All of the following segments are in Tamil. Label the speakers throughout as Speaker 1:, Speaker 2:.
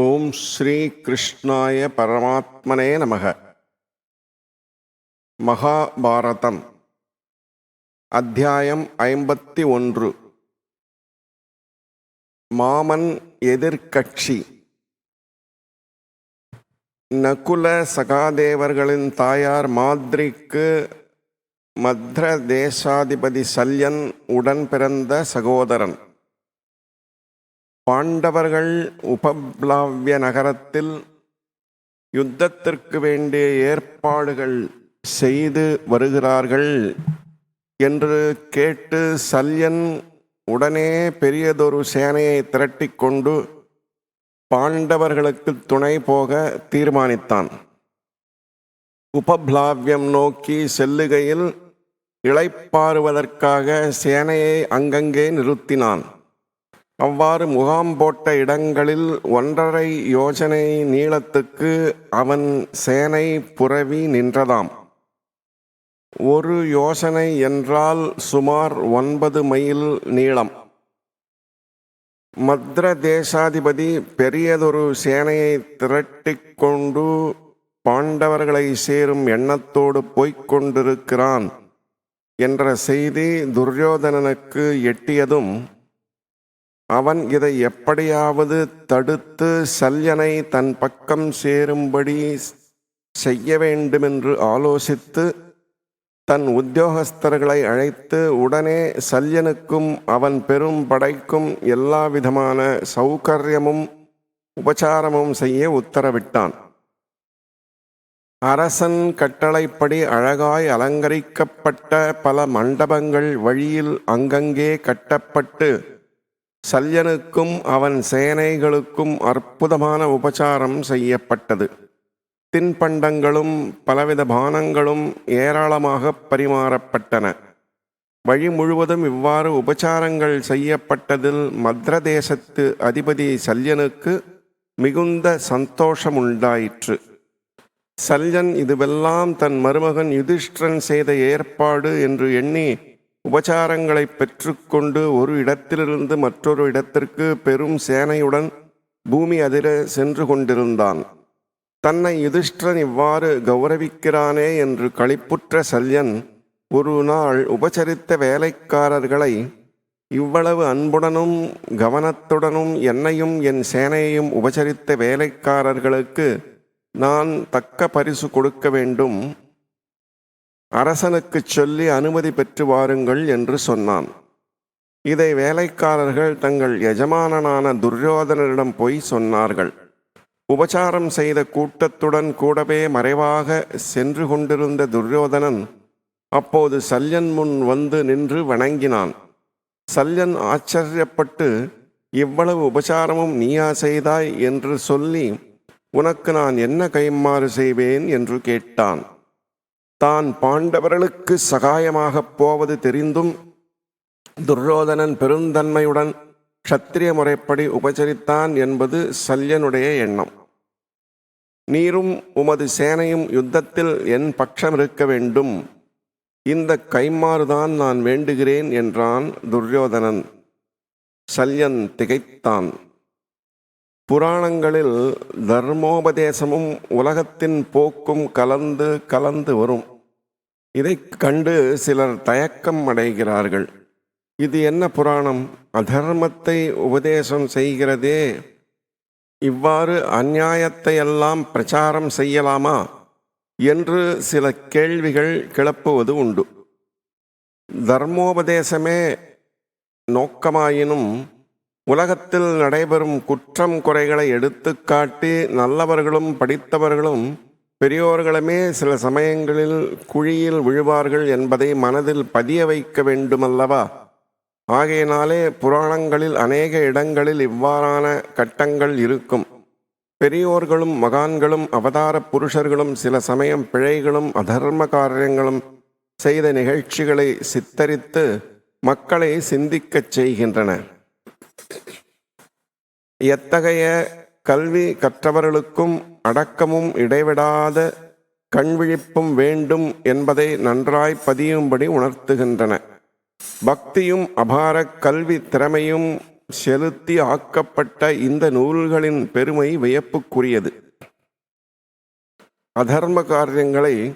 Speaker 1: ஓம் ஸ்ரீ கிருஷ்ணாய பரமாத்மனே நமக. மகாபாரதம். அத்தியாயம் ஐம்பத்தி ஒன்று. மாமன் எதிர்க்கட்சி. நகுல சகாதேவர்களின் தாயார் மாதிரிக்கு மத்ர தேசாதிபதி சல்யன் உடன் பிறந்த சகோதரன். பாண்டவர்கள் உபப்ளாவிய நகரத்தில் யுத்தத்திற்கு வேண்டிய ஏற்பாடுகள் செய்து வருகிறார்கள் என்று கேட்டு சல்யன் உடனே பெரியதொரு சேனையை திரட்டிக்கொண்டு பாண்டவர்களுக்கு துணை போக தீர்மானித்தான். உபப்ளாவியம் நோக்கி செல்லுகையில் இளைப்பாறுவதற்காக சேனையை அங்கங்கே நிறுத்தினான். அவ்வாறு முகாம் போட்ட இடங்களில் ஒன்றரை யோஜனை நீளத்துக்கு அவன் சேனை புரவி நின்றதாம். ஒரு யோசனை என்றால் சுமார் ஒன்பது மைல் நீளம். மத்ர தேசாதிபதி பெரியதொரு சேனையை திரட்டிக் கொண்டு பாண்டவர்களை சேரும் எண்ணத்தோடு போய்க்கொண்டிருக்கிறான் என்ற செய்தி துரியோதனனுக்கு எட்டியதும் அவன் இதை எப்படியாவது தடுத்து சல்யனை தன் பக்கம் சேரும்படி செய்ய வேண்டுமென்று ஆலோசித்து தன் உத்தியோகஸ்தர்களை அழைத்து உடனே சல்யனுக்கும் அவன் பெரும் படைக்கும் எல்லா விதமான சௌகரியமும் உபசாரமும் செய்ய உத்தரவிட்டான். அரசன் கட்டளைப்படி அழகாய் அலங்கரிக்கப்பட்ட பல மண்டபங்கள் வழியில் அங்கங்கே கட்டப்பட்டு சல்யனுக்கும் அவன் சேனைகளுக்கும் அற்புதமான உபச்சாரம் செய்யப்பட்டது. தின்பண்டங்களும் பலவித பானங்களும் ஏராளமாக பரிமாறப்பட்டன. வழி முழுவதும் இவ்வாறு உபச்சாரங்கள் செய்யப்பட்டதில் மத்ர தேசத்து அதிபதி சல்யனுக்கு மிகுந்த சந்தோஷம் உண்டாயிற்று சல்யன் இதுவெல்லாம் தன் மருமகன் யுதிஷ்டிரன் செய்த ஏற்பாடு என்று எண்ணி உபச்சாரங்களை பெற்றுக்கொண்டு ஒரு இடத்திலிருந்து மற்றொரு இடத்திற்கு பெரும் சேனையுடன் பூமி அதிர சென்று கொண்டிருந்தான். தன்னை யுதிஷ்டன் இவ்வாறு கௌரவிக்கிறானே என்று களிப்புற்ற சல்யன் ஒரு நாள் உபசரித்த வேலைக்காரர்களை இவ்வளவு அன்புடனும் கவனத்துடனும் என்னையும் என் சேனையையும் உபசரித்த வேலைக்காரர்களுக்கு நான் தக்க பரிசு கொடுக்க வேண்டும். அரசனுக்குச் சொல்லி அனுமதி பெற்று வாருங்கள் என்று சொன்னான். இதை வேலைக்காரர்கள் தங்கள் எஜமானனான துரியோதனரிடம் போய் சொன்னார்கள். உபச்சாரம் செய்த கூட்டத்துடன் கூடவே மறைவாக சென்று கொண்டிருந்த துரியோதனன் அப்போது சல்யன் முன் வந்து நின்று வணங்கினான். சல்யன் ஆச்சரியப்பட்டு இவ்வளவு உபசாரமும் நீயா செய்தாய்? என்று சொல்லி உனக்கு நான் என்ன கைமாறு செய்வேன்? என்று கேட்டான். தான் பாண்டவர்களுக்கு சகாயமாகப் போவது தெரிந்தும் துரோதனன் பெருந்தன்மையுடன் க்ஷத்திரிய முறைப்படி உபசரித்தான் என்பது சல்யனுடைய எண்ணம். நீரும் உமது சேனையும் யுத்தத்தில் என் பட்சம் இருக்க வேண்டும். இந்த கைமாறுதான் நான் வேண்டுகிறேன் என்றான் துரியோதனன். சல்யன் திகைத்தான். புராணங்களில் தர்மோபதேசமும் உலகத்தின் போக்கும் கலந்து கலந்து வரும். இதை கண்டு சிலர் தயக்கம் அடைகிறார்கள். இது என்ன புராணம்? அதர்மத்தை உபதேசம் செய்கிறதே. இவ்வாறு அந்நியாயத்தை எல்லாம் பிரச்சாரம் செய்யலாமா? என்று சில கேள்விகள் கிளப்புவது உண்டு. தர்மோபதேசமே நோக்கமாயினும் உலகத்தில் நடைபெறும் குற்றம் குறைகளை எடுத்துக்காட்டி நல்லவர்களும் படித்தவர்களும் பெரியோர்களுமே சில சமயங்களில் குழியில் விழுவார்கள் என்பதை மனதில் பதிய வைக்க வேண்டுமல்லவா? ஆகையினாலே புராணங்களில் அநேக இடங்களில் இவ்வாறான கட்டங்கள் இருக்கும். பெரியோர்களும் மகான்களும் அவதார புருஷர்களும் சில சமயம் பிழைகளும் அதர்ம காரியங்களும் செய்த நிகழ்ச்சிகளை சித்தரித்து மக்களை சிந்திக்கச் செய்கின்றன. எத்தகைய கல்வி கற்றவர்களுக்கும் அடக்கமும் இடைவிடாத கண்விழிப்பும் வேண்டும் என்பதை நன்றாய் பதியும்படி உணர்த்துகின்றன. பக்தியும் அபார கல்வி திறமையும் செலுத்தி ஆக்கப்பட்ட இந்த நூல்களின் பெருமை வியப்புக்குரியது. அதர்ம காரியங்களை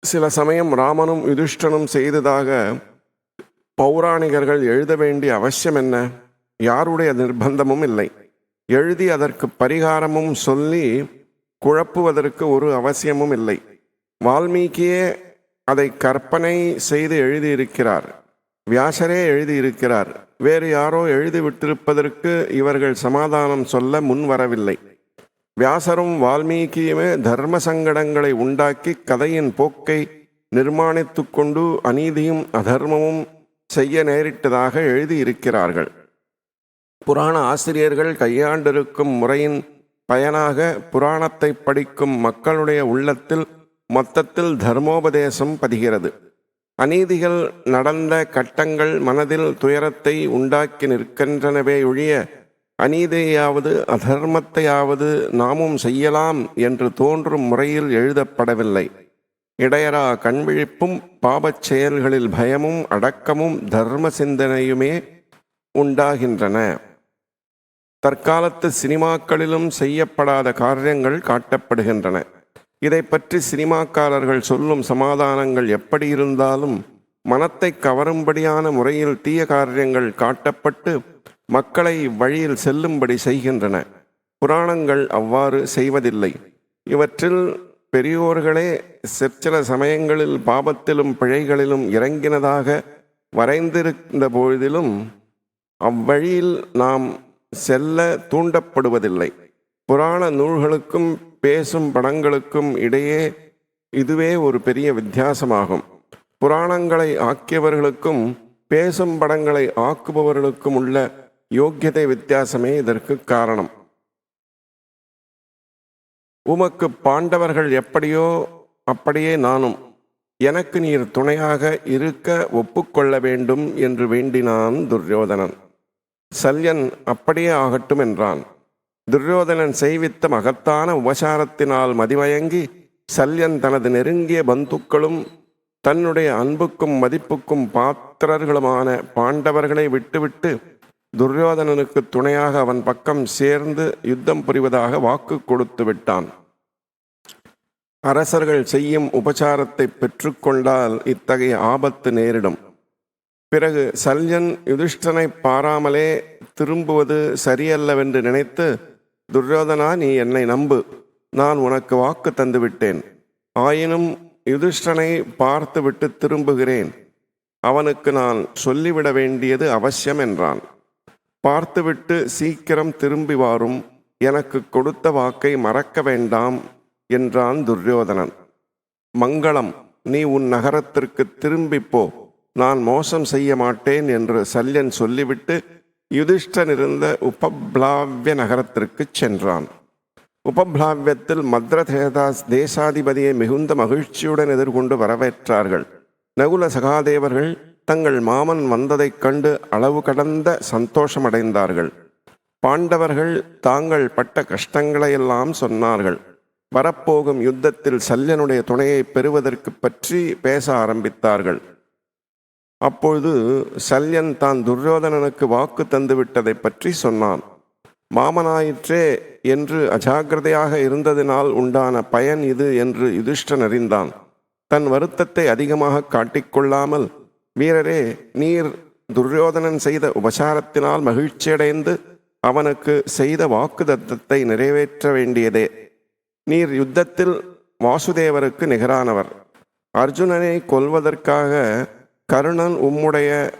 Speaker 1: சில சமயம் ராமனும் யுதிஷ்டனும் செய்ததாக பௌராணிகர்கள் எழுத வேண்டிய அவசியம் என்ன? யாருடைய நிர்பந்தமும் இல்லை. எழுதி அதற்கு பரிகாரமும் சொல்லி குழப்புவதற்கு ஒரு அவசியமும் இல்லை. வால்மீகியே அதை கற்பனை செய்து எழுதியிருக்கிறார். வியாசரே எழுதியிருக்கிறார். வேறு யாரோ எழுதி விட்டிருப்பதற்கு இவர்கள் சமாதானம் சொல்ல முன் வரவில்லை வியாசரும் வால்மீகியுமே தர்ம சங்கடங்களை உண்டாக்கி கதையின் போக்கை நிர்மாணித்து கொண்டு அநீதியும் அதர்மமும் செய்ய நேரிட்டதாக எழுதியிருக்கிறார்கள். புராண ஆசிரியர்கள் கையாண்டிருக்கும் முறையின் பயனாக புராணத்தை படிக்கும் மக்களுடைய உள்ளத்தில் மொத்தத்தில் தர்மோபதேசம் பதிகிறது. அநீதிகள் நடந்த கட்டங்கள் மனதில் துயரத்தை உண்டாக்கி நிற்கின்றனவே ஒழிய அநீதியாவது அதர்மத்தையாவது நாமும் செய்யலாம் என்று தோன்றும் முறையில் எழுதப்படவில்லை. இடையரா கண்விழிப்பும் பாபச் செயல்களில் பயமும் அடக்கமும் தர்ம சிந்தனையுமே உண்டாகின்றன. தற்காலத்து சினிமாக்களிலும் செய்யப்படாத காரியங்கள் காட்டப்படுகின்றன. இதை பற்றி சினிமாக்காரர்கள் சொல்லும் சமாதானங்கள் எப்படி இருந்தாலும் மனத்தை கவரும்படியான முறையில் தீய காரியங்கள் காட்டப்பட்டு மக்களை வழியில் செல்லும்படி செய்கின்றன. புராணங்கள் அவ்வாறு செய்வதில்லை. இவற்றில் பெரியோர்களே சிற்சில சமயங்களில் பாபத்திலும் பிழைகளிலும் இறங்கினதாக வரைந்திருந்த பொழுதிலும் அவ்வழியில் நாம் செல்ல தூண்டப்படுவதில்லை. புராண நூல்களுக்கும் பேசும் படங்களுக்கும் இடையே இதுவே ஒரு பெரிய வித்தியாசமாகும். புராணங்களை ஆக்கியவர்களுக்கும் பேசும் படங்களை ஆக்குபவர்களுக்கும் உள்ள யோக்கியதை வித்தியாசமே இதற்கு காரணம். உமக்கு பாண்டவர்கள் எப்படியோ அப்படியே நானும் எனக்கு நீர் துணையாக இருக்க ஒப்புக்கொள்ள வேண்டும் என்று வேண்டினான் துரியோதனன். சல்யன் அப்படியே ஆகட்டும் என்றான். துரியோதனன் செய்வித்த மகத்தான உபசாரத்தினால் மதிமயங்கி சல்யன் தனது நெருங்கிய பந்துக்களும் தன்னுடைய அன்புக்கும் மதிப்புக்கும் பாத்திரர்களுமான பாண்டவர்களை விட்டுவிட்டு துரியோதனனுக்கு துணையாக அவன் பக்கம் சேர்ந்து யுத்தம் புரிவதாக வாக்கு கொடுத்து விட்டான். அரசர்கள் செய்யும் உபசாரத்தை பெற்றுக்கொண்டால் இத்தகைய ஆபத்து நேரிடும். பிறகு சல்யன் யுதிஷ்டனை பாராமலே திரும்புவது சரியல்லவென்று நினைத்து துரியோதனா நீ என்னை நம்பு. நான் உனக்கு வாக்கு தந்துவிட்டேன். ஆயினும் யுதிஷ்டனை பார்த்துவிட்டு திரும்புகிறேன். அவனுக்கு நான் சொல்லிவிட வேண்டியது அவசியம் என்றான். பார்த்துவிட்டு சீக்கிரம் திரும்பி வாரும். எனக்கு கொடுத்த வாக்கை மறக்க வேண்டாம் என்றான் துரியோதனன். மங்களம் நீ உன் நகரத்திற்கு திரும்பிப்போ போ. நான் மோசம் செய்ய மாட்டேன் என்று சல்யன் சொல்லிவிட்டு யுதிஷ்டன் இருந்த உபப்ளாவ்ய நகரத்திற்குச் சென்றான். உபப்ளாவ்யத்தில் மத்ரதேதாஸ் தேசாதிபதியை மிகுந்த மகிழ்ச்சியுடன் எதிர்கொண்டு வரவேற்றார்கள். நகுல சகாதேவர்கள் தங்கள் மாமன் வந்ததைக் கண்டு அளவு கடந்த சந்தோஷமடைந்தார்கள். பாண்டவர்கள் தாங்கள் பட்ட கஷ்டங்களையெல்லாம் சொன்னார்கள். வரப்போகும் யுத்தத்தில் சல்யனுடைய துணையை பெறுவதற்கு பற்றி பேச ஆரம்பித்தார்கள். அப்பொழுது சல்யன் தான் துரியோதனனுக்கு வாக்கு தந்துவிட்டதை பற்றி சொன்னான். மாமனாயிற்றே என்று அஜாக்கிரதையாக இருந்ததினால் உண்டான பயன் இது என்று யுதிஷ்டன் அறிந்தான். தன் வருத்தத்தை அதிகமாக காட்டிக்கொள்ளாமல் வீரரே நீர் துரியோதனன் செய்த உபசாரத்தினால் மகிழ்ச்சியடைந்து அவனுக்கு செய்த வாக்குதத்தத்தை நிறைவேற்ற வேண்டியதே. நீர் யுத்தத்தில் வாசுதேவருக்கு நிகரானவர். அர்ஜுனனை கொல்வதற்காக கருணன் உம்முடைய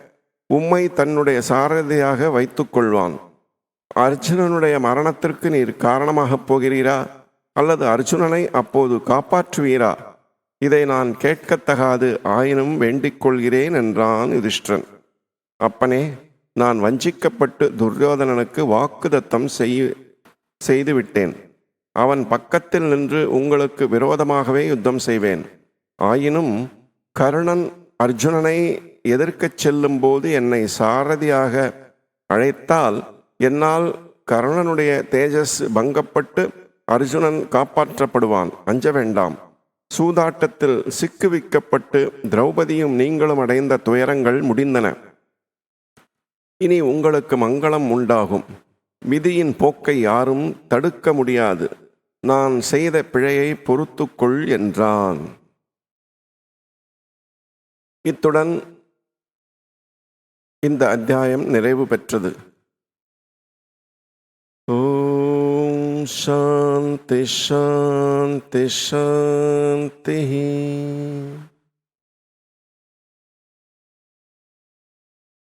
Speaker 1: உம்மை தன்னுடைய சாரதியாக வைத்துக்கொள்வான் அர்ஜுனனுடைய மரணத்திற்கு நீர் காரணமாகப் போகிறீரா? அல்லது அர்ஜுனனை அப்போது காப்பாற்றுவீரா? இதை நான் கேட்கத்தகாது ஆயினும் வேண்டிக் கொள்கிறேன் என்றான் யுதிஷ்டன் அப்பனே நான் வஞ்சிக்கப்பட்டு துரியோதனனுக்கு வாக்குதத்தம் செய்ய செய்துவிட்டேன். அவன் பக்கத்தில் நின்று உங்களுக்கு விரோதமாகவே யுத்தம் செய்வேன். ஆயினும் கருணன் அர்ஜுனனை எதிர்க்கச் செல்லும்போது என்னை சாரதியாக அழைத்தால் என்னால் கருணனுடைய தேஜஸ் பங்கப்பட்டு அர்ஜுனன் காப்பாற்றப்படுவான். அஞ்ச வேண்டாம். சூதாட்டத்தில் சிக்குவிக்கப்பட்டு திரௌபதியும் நீங்களும் அடைந்த துயரங்கள் முடிந்தன. இனி உங்களுக்கு மங்களம் உண்டாகும். விதியின் போக்கை யாரும் தடுக்க முடியாது. நான் செய்த பிழையை பொறுத்துக்கொள் என்றான். இத்துடன் இந்த அத்தியாயம் நிறைவு பெற்றது. ஓம் சாந்தி சாந்தி சாந்தி.